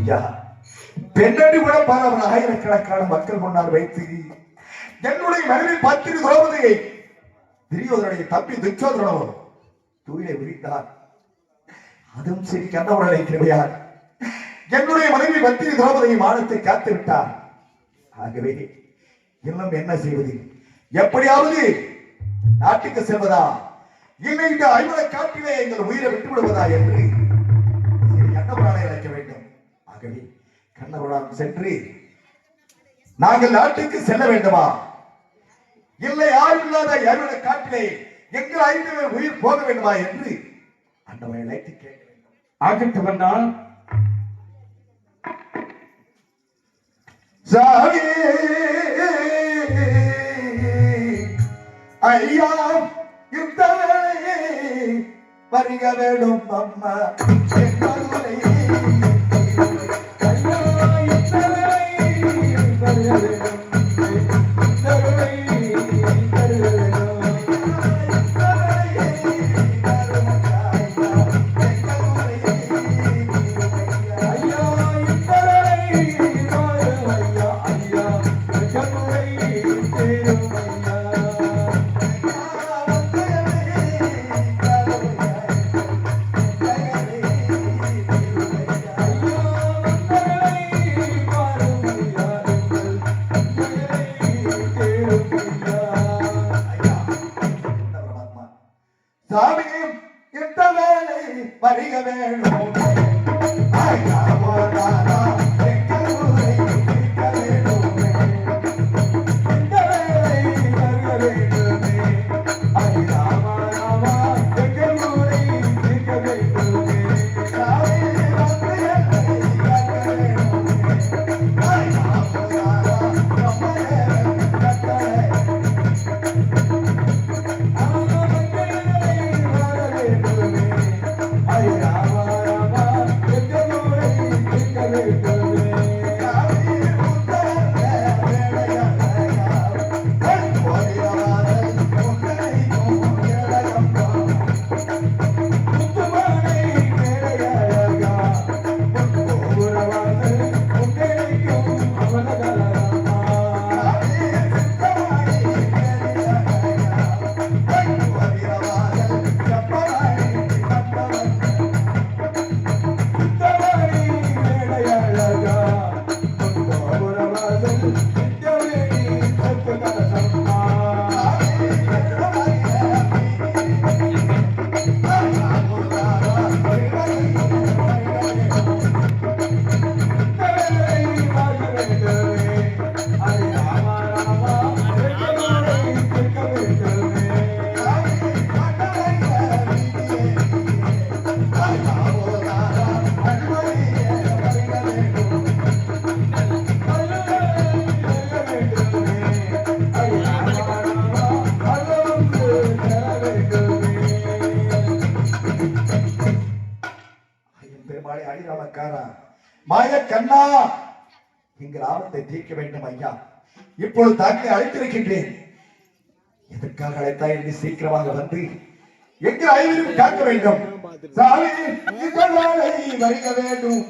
ஐயா. பெண்ணடி கூட பாராமல் ஆயிரக்கணக்கான மக்கள் முன்னால் வைத்து என்னுடைய மனைவி பத்திரி திரௌபதியை. துரியோதனுடைய தம்பி துச்சோதனோ தூயிலை விரித்தார். அதுவும் சரி கண்ணவரனை கிருமையார் என்னுடைய மனைவி பத்திரி திரௌபதியை மானத்தை காத்து விட்டார். ஆகவே இன்னும் என்ன செய்வது? எப்படியாவது நாட்டுக்கு செல்வதா? இல்லை இந்த ஐம்பது காட்டிலே எங்கள் உயிரை விட்டு விடுவதா என்று சென்று நாங்கள் நாட்டுக்கு செல்ல வேண்டுமா? இல்லை யாரும் இல்லாத ஐம்பது காட்டிலே எங்கள் ஐந்து பேர் உயிர் போக வேண்டுமா என்று அண்ணவரை அழைத்து கேட்க வேண்டும். ஆகட்டும் அண்ணா ஐயா இந்த வருக வேணும் அம்மா. ஐயன் பெருமாளே அடிராமக்காரா மாய கண்ணா! எங்கள் ஆபத்தை தீர்க்க வேண்டும் ஐயா. இப்பொழுது தாக்கலை அழைத்திருக்கின்றேன். எதற்காக அழைத்தாய் என்று சீக்கிரமாக வந்து எங்கள் ஐவரும் காக்க வேண்டும்? சாமி வருக வேண்டும்.